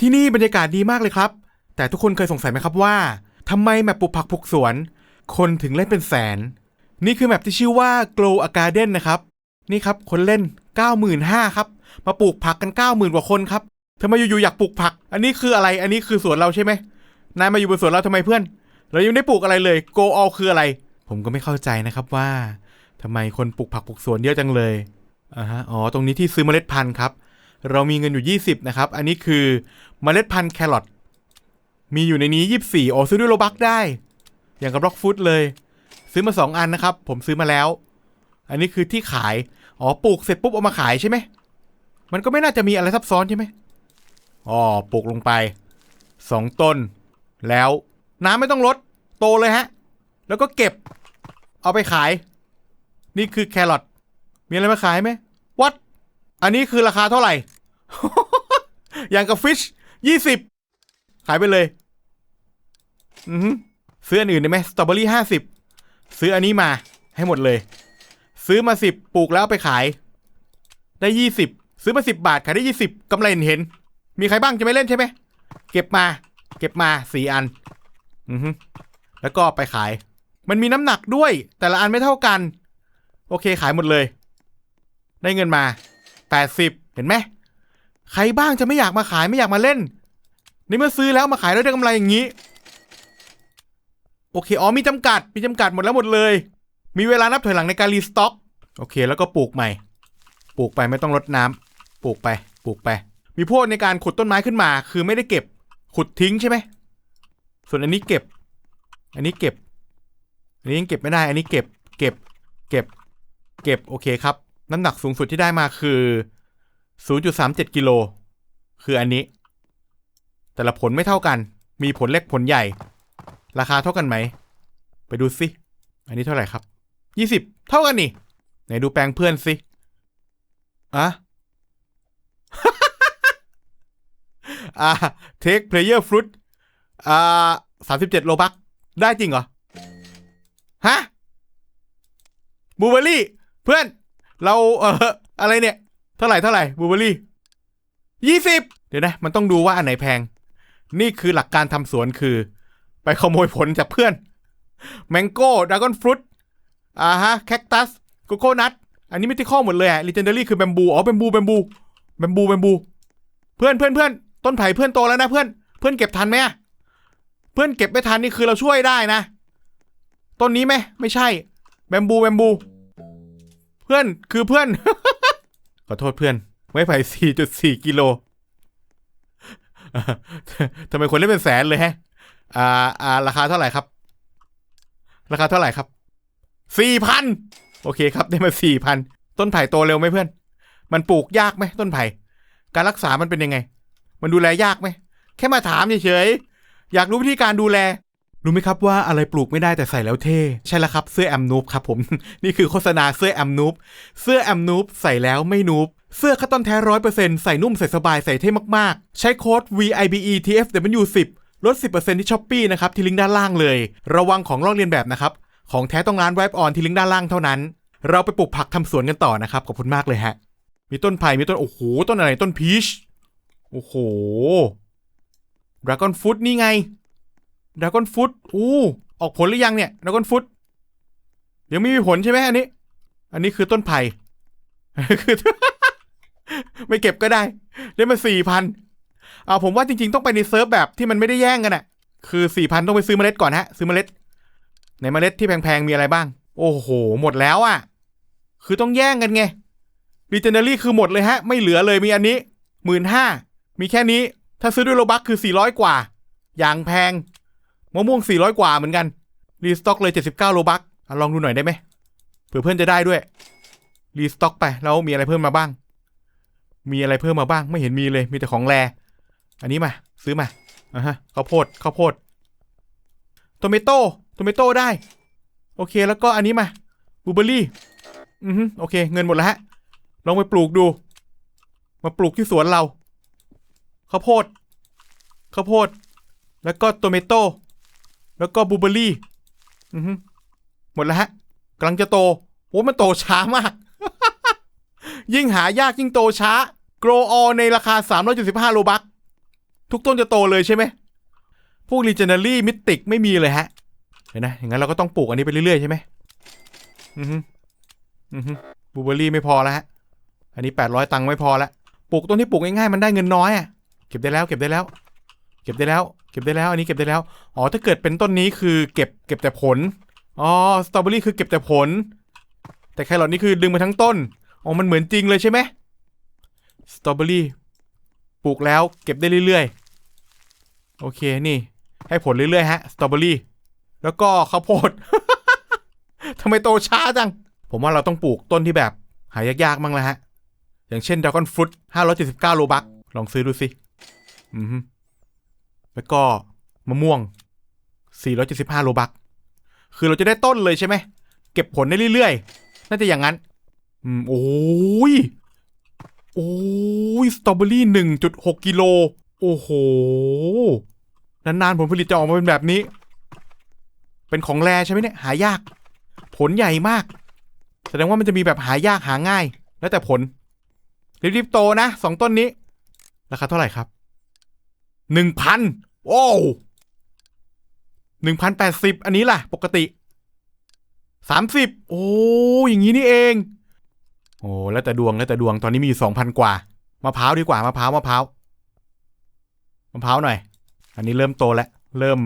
ที่นี่บรรยากาศดีมากเลยครับ แต่ทุกคนเคยสงสัยไหมครับว่าทำไมแมปปลูกผักปลูกสวน คนถึงเล่นเป็นแสน นี่คือแมปที่ชื่อว่า Glow a Garden นะครับ นี่ครับคนเล่น 95,000ครับ มาปลูกผักกัน 90,000 กว่าคนครับทำไมอยู่ๆอยากปลูกผัก อันนี้คืออะไรอันนี้คือสวนเราใช่ไหมนายมาอยู่บนสวนเราทำไมเพื่อน เรายังไม่ได้ปลูกอะไรเลย Go all คืออะไร ผมก็ไม่เข้าใจนะครับว่าทำไมคนปลูกผักปลูกสวนเยอะจังเลยอ่าฮะอ๋อตรงนี้ที่ซื้อเมล็ดพันธุ์ครับ เรามีเงินอยู่ 20 นะครับ อันนี้คือเมล็ดพันธุ์แครอทมีอยู่ในนี้ 24อ๋อซื้อด้วยโลบักได้ อย่างกับบล็อกฟุตเลย ซื้อมา 2 อันนะครับ ผมซื้อมาแล้ว อันนี้คือที่ขาย อ๋อปลูกเสร็จปุ๊บเอามาขายใช่ไหม มันก็ไม่น่าจะมีอะไรซับซ้อนใช่ไหมอ๋อปลูกลงไป 2 ต้น แล้วน้ำไม่ต้องลด โตเลยฮะ แล้วก็เก็บ เอาไปขาย นี่คือแครอทมีอะไรมาขายไหมวัด อันนี้คือราคาเท่าไหร่ อย่างกับฟิชยี่สิบขายไปเลย อือซื้ออันอื่นได้ไหมสตรอเบอรี่ห้าสิบซื้ออันนี้มาให้หมดเลย ซื้อมาสิบปลูกแล้วไปขาย ได้ยี่สิบซื้อมาสิบบาทขายได้ยี่สิบกำไรเห็นเห็นมีใครบ้างจะไม่เล่นใช่ไหมเก็บมา เก็บมาสี่อัน อือฮึแล้วก็ไปขาย มันมีน้ำหนักด้วย แต่ละอันไม่เท่ากัน โอเคขายหมดเลย ได้เงินมา 80 เห็นไหม ใครบ้างจะไม่อยากมาขายไม่อยากมาเล่น ในเมื่อซื้อแล้วมาขายแล้วได้กำไรอย่างนี้ โอเค อ๋อมีจำกัด มีจำกัดหมดแล้วหมดเลย มีเวลานับถอยหลังในการรีสต็อก โอเค แล้วก็ปลูกใหม่ ปลูกไปไม่ต้องรดน้ำปลูกไป ปลูกไป มีพวกในการขุดต้นไม้ขึ้นมา คือไม่ได้เก็บ ขุดทิ้งใช่ไหม ส่วนอันนี้เก็บ อันนี้เก็บ อันนี้ยังเก็บไม่ได้ อันนี้เก็บ เก็บ เก็บ เก็บ โอเคครับ น้ำหนักสูงสุดที่ได้มาคือ 0.37กิโลคืออันนี้ แต่ละผลไม่เท่ากัน มีผลเล็กผลใหญ่ ราคาเท่ากันไหม ไปดูสิ อันนี้เท่าไหร่ครับ 20 เท่ากันนี่ ไหนดูแปลงเพื่อนสิอะอ่า take player fruit อ่า37โลบัก ได้จริงเหรอ ฮะบูเบอรี่ เพื่อน เราเอออะไรเนี่ย เท่าไหร่เท่าไหร่บูเบอรี่ยี่สิบเดี๋ยวนะ มันต้องดูว่าอันไหนแพง นี่คือหลักการทำสวนคือ ไปขโมยผลจากเพื่อนแมงโก้ดากอนฟรุตอ่าฮะ แคคตัสโกโก้นัทอันนี้ไม่ที่ข้อหมดเลยอะลิเจนเดอรี่คือแบมบู อ๋อแบมบูแบมบูแบมบูแบมบู เพื่อนเพื่อนเพื่อนต้นไผ่เพื่อนโตแล้วนะเพื่อน เพื่อนเก็บทันไหมเพื่อนเก็บไม่ทันนี่คือเราช่วยได้นะ ต้นนี้ไหมไม่ใช่ แบมบูแบมบู เพื่อนคือเพื่อน ขอโทษเพื่อน ไม้ไผ่4.4กิโลทำไมคนเล่นเป็นแสนเลยแฮะ อ่า อ่า ราคาเท่าไหร่ครับ ราคาเท่าไหร่ครับ4,000โอเคครับ ได้มา4,000ต้นไผ่โตเร็วไหมเพื่อน มันปลูกยากไหมต้นไผ่ การรักษามันเป็นยังไง มันดูแลยากไหม แค่มาถามเฉยๆ อยากรู้วิธีการดูแล รู้ไหมครับว่าอะไรปลูกไม่ได้แต่ใส่แล้วเท่ ใช่แล้วครับเสื้อแอมนูบครับผม นี่คือโฆษณาเสื้อแอมนูบเสื้อแอมนูบใส่แล้วไม่นูบเสื้อคัตตอนแท้ร้อยเปอร์เซ็นต์ใส่นุ่มใส่สบายใส่เท่มากๆ ใช้โค้ด VIBE TFW 10 ลด 10%ที่ช้อปปีนะครับ ที่ลิงก์ด้านล่างเลย ระวังของลอกเลียนแบบนะครับ ของแท้ต้องร้าน Vibe On ที่ลิงก์ด้านล่างเท่านั้น เราไปปลูกผักทำสวนกันต่อนะครับ ขอบคุณมากเลยฮะ มีต้นไผ่มีต้น โอ้โห ต้นอะไร ต้นพีช โอ้โหดราก้อนฟุตนี่ไง ดราก้อนฟุตอู้ออกผลหรือยังเนี่ยดราก้อนฟุตยังไม่มีผลใช่ไหมอันนี้ อันนี้คือต้นไผ่คือไม่เก็บก็ได้ ได้มาสี่พันอ่าผมว่าจริง ๆ ต้องไปในเซิร์ฟแบบที่มันไม่ได้แย่งกันอะคือสี่พันต้องไปซื้อเมล็ดก่อนฮะ ซื้อเมล็ดในเมล็ดที่แพงๆมีอะไรบ้าง โอ้โห หมดแล้วอะคือต้องแย่งกันไงรีเจนเนอรี่คือหมดเลยฮะ ไม่เหลือเลยมีอันนี้หมื่นห้ามีแค่นี้ ถ้าซื้อด้วยโลบักคือสี่ร้อยกว่า อย่างแพง มะม่วงสี่ร้อยกว่าเหมือนกัน รีสต็อกเลยเจ็ดสิบเก้าโลบักลองดูหน่อยได้ไหมเผื่อเพื่อนจะได้ด้วย รีสต็อกไป แล้วมีอะไรเพิ่มมาบ้าง มีอะไรเพิ่มมาบ้าง ไม่เห็นมีเลย มีแต่ของแร อันนี้มา ซื้อมาอะฮะ ข้าวโพด ข้าวโพดโตเมโต้โตเมโต้ได้ โอเค แล้วก็อันนี้มาบูเบอรี่ อือฮึโอเค เงินหมดแล้วฮะ ลองไปปลูกดู มาปลูกที่สวนเรา ข้าวโพด ข้าวโพด แล้วก็โตเมโต้ แล้วก็บูเบอรี่หมดแล้วฮะกำลังจะโตโอ้มันโตช้ามาก ยิ่งหายากยิ่งโตช้า โกรอในราคา 375 โลบักทุกต้นจะโตเลยใช่ไหม พวก Legendary Mythic ไม่มีเลยฮะ เห็นนะ อย่างนั้นเราก็ต้องปลูกอันนี้ไปเรื่อยๆใช่ไหมอือฮึอือฮึบูเบอรี่ไม่พอแล้วฮะ อันนี้แปดร้อยตังค์ไม่พอละปลูกต้นที่ปลูกง่ายๆมันได้เงินน้อยอะ เก็บได้แล้วเก็บได้แล้ว ก็บได้แล้ว เก็บได้แล้ว อันนี้เก็บได้แล้ว อ๋อ ถ้าเกิดเป็นต้นนี้คือเก็บเก็บแต่ผล อ๋อ สตรอเบอรี่คือเก็บแต่ผล แต่แครอทนี่คือดึงมาทั้งต้น อ๋อ มันเหมือนจริงเลยใช่ไหมสตรอเบอรี่ปลูกแล้วเก็บได้เรื่อยๆ โอเค นี่ ให้ผลเรื่อยๆฮะ สตรอเบอรี่ แล้วก็ข้าวโพด ทำไมโตช้าจัง ผมว่าเราต้องปลูกต้นที่แบบหายากๆ มั้งแล้วฮะ อย่างเช่นดราก้อนฟรุต579โลบัก ลองซื้อดูสิ อือ แล้วก็มะม่วง 475 โลบัก คือเราจะได้ต้นเลยใช่ไหม เก็บผลได้เรื่อยๆ น่าจะอย่างนั้น อืม โอ้ย โอ้ย สตรอเบอรี่หนึ่งจุดหกกิโล โอ้โห นานๆ ผลผลิตจะออกมาเป็นแบบนี้ เป็นของแร่ใช่ไหมเนี่ย หายาก ผลใหญ่มาก แสดงว่ามันจะมีแบบหายากหาง่าย แล้วแต่ผล รีบๆ โตนะสองต้นนี้ ราคาเท่าไหร่ครับหนึ่งพัน โอ้หนึ่งพันแปดสิบอันนี้ล่ะ ปกติสามสิบโอ้อย่างนี้นี่เอง โอ้แล้วแต่ดวงแล้วแต่ดวงตอนนี้มีอยู่สองพันกว่ามะพร้าวดีกว่ามะพร้าวมะพร้าวมะพร้าวหน่อย อันนี้เริ่มโตแล้ว เริ่ม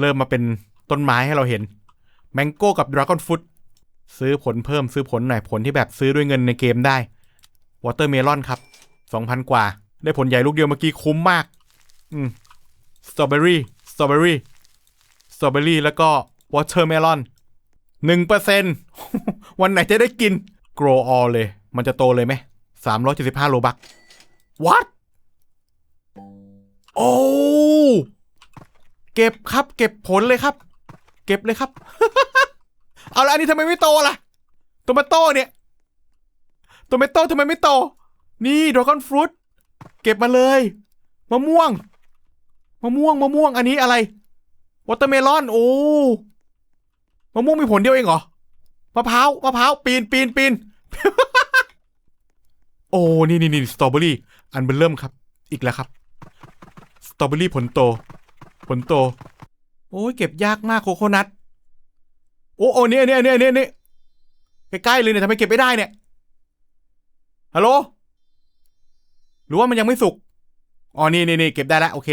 เริ่มมาเป็นต้นไม้ให้เราเห็น แมงโก้กับดราก้อนฟุตซื้อผลเพิ่มซื้อผลหน่อยผลที่แบบซื้อด้วยเงินในเกมได้วอเตอร์เมลอนครับสองพันกว่า ได้ผลใหญ่ลูกเดียวเมื่อกี้คุ้มมาก อืม ตรอเบอรี่สตรอเบอรี่สตรอเบอรี่แล้วก็วอเตอร์เมลอนหนึ่งเปอร์เซ็นวันไหนจะได้กิน grow all เลย มันจะโตเลยไหมสามร้อยเจ็ดสิบห้าโลบัก what โอ้ เก็บครับ เก็บผลเลยครับ เก็บเลยครับ เอาละอันนี้ทำไมไม่โตล่ะโตมาโตเนี่ยโตมโตทำไมไม่โต นี่ดราก้อนฟรุต เก็บมาเลย มะม่วง มะม่วงมะม่วงอันนี้อะไรวอเตอร์เมลอนโอ้มะม่วงมีผลเดียวเองเหรอมะพร้าวมะพร้าวปีนปีนปีนโอ้นี่นี่นี่สตรอเบอรี่อันเบลเริ่มครับ อีกแล้วครับสตรอเบอรี่ผลโต ผลโต โอ้ยเก็บยากมากโคโคนัทโอ้โอ้เนี่ยเนี่ยเนี่ยเนี่ยเนี่ยใกล้ๆเลยเนี่ยทำไมเก็บไม่ได้เนี่ยฮัลโหลหรือว่ามันยังไม่สุกอ๋อนี่นี่นี่เก็บได้แล้วโอเค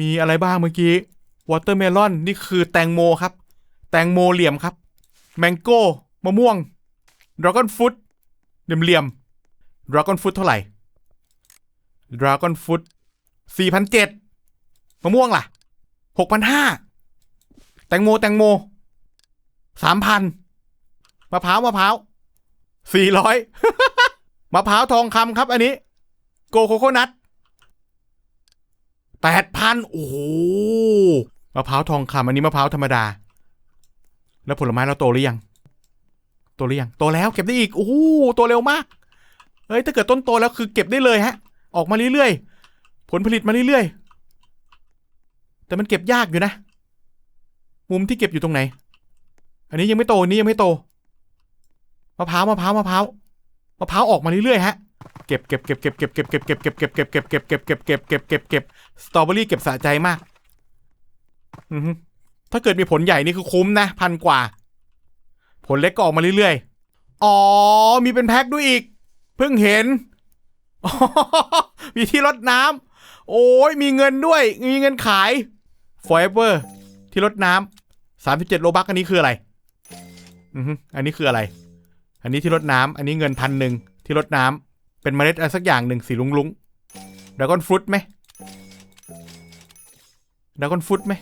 มีอะไรบ้างเมื่อกี้วอเตอร์เมลอนนี่คือแตงโมครับ แตงโมเหลี่ยมครับ แมงโก้มะม่วงดราก้อนฟุตเหลี่ยมเหลี่ยมดราก้อนฟุตเท่าไหร่ดราก้อนฟุตสี่พันเจ็ดมะม่วงล่ะหกพันห้าแตงโมแตงโมสามพันมะพร้าวมะพร้าวสี่ร้อยมะพร้าวทองคำครับ อันนี้ โกโคโคนัท แปดพันโอ้โหมะพร้าวทองคำอันนี้มะพร้าวธรรมดา แล้วผลไม้เราโตหรือยัง โตหรือยัง โตแล้วเก็บได้อีก โอ้โหโตเร็วมาก เฮ้ย ถ้าเกิดต้นโตแล้วคือเก็บได้เลยฮะ ออกมาเรื่อยๆ ผลผลิตมาเรื่อยๆ แต่มันเก็บยากอยู่นะ มุมที่เก็บอยู่ตรงไหน อันนี้ยังไม่โต อันนี้ยังไม่โต มะพร้าว มะพร้าว มะพร้าว มะพร้าวออกมาเรื่อยๆ ฮะ ก็บเก็บเก็บเก็บเก็บเก็บเก็บเก็บเก็บเก็บเก็บเก็บเก็บเก็บเก็บเก็บเก็บเก็บเก็บสตรอเบอรี่เก็บสะใจมากอือถ้าเกิดมีผลใหญ่นี่คือคุ้มนะพันกว่า ผลเล็กก็ออกมาเรื่อยๆ อ๋อ มีเป็นแพ็คด้วยอีก เพิ่งเห็น มีที่รดน้ำโอ้ยมีเงินด้วย มีเงินขาย forever ที่รดน้ำสามสิบเจ็ดโลบักอันนี้คืออะไร อืออันนี้คืออะไร อันนี้ที่รดน้ำอันนี้เงินพันหนึ่งที่รดน้ำ เป็นเมล็ดอะไรสักอย่างหนึ่งสีลุงลุงดราก้อนฟรุตไหมดราก้อนฟรุตไหม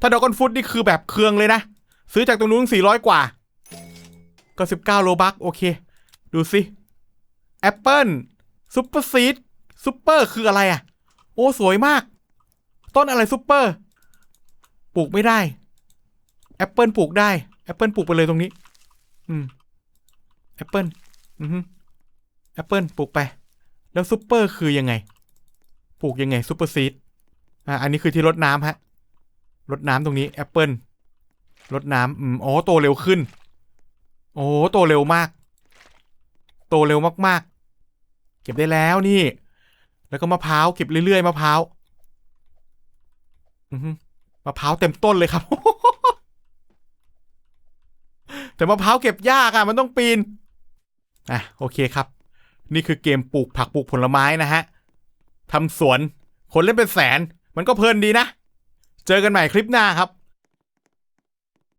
ถ้าดราก้อนฟุตนี่คือแบบเครืองเลยนะ ซื้อจากตรงนู้นสี่ร้อยกว่า ก็สิบเก้าโลบักโอเค ดูสิแอปเปิลซุปเปอร์ซีดซุปเปอร์คืออะไรอะ โอ้สวยมาก ต้นอะไรซุปเปอร์ปลูกไม่ได้แอปเปิลปลูกได้แอปเปิลปลูกไปเลยตรงนี้ อืมแอปเปิลอือ แอปเปิลปลูกไป แล้วซุปเปอร์คือยังไง ปลูกยังไงซุปเปอร์ซีดอะอันนี้คือที่รดน้ำฮะรดน้ำตรงนี้แอปเปิลรดน้ำอืมอ๋อโตเร็วขึ้น โอ้โตเร็วมาก โตเร็วมากๆ เก็บได้แล้วนี่ แล้วก็มะพร้าวเก็บเรื่อยๆมะพร้าวอือมะพร้าวเต็มต้นเลยครับ แต่มะพร้าวเก็บยากอะมันต้องปีนอะโอเคครับ นี่คือเกมปลูกผักปลูกผลไม้นะฮะทำสวน คนเล่นเป็นแสน มันก็เพลินดีนะ เจอกันใหม่คลิปหน้าครับ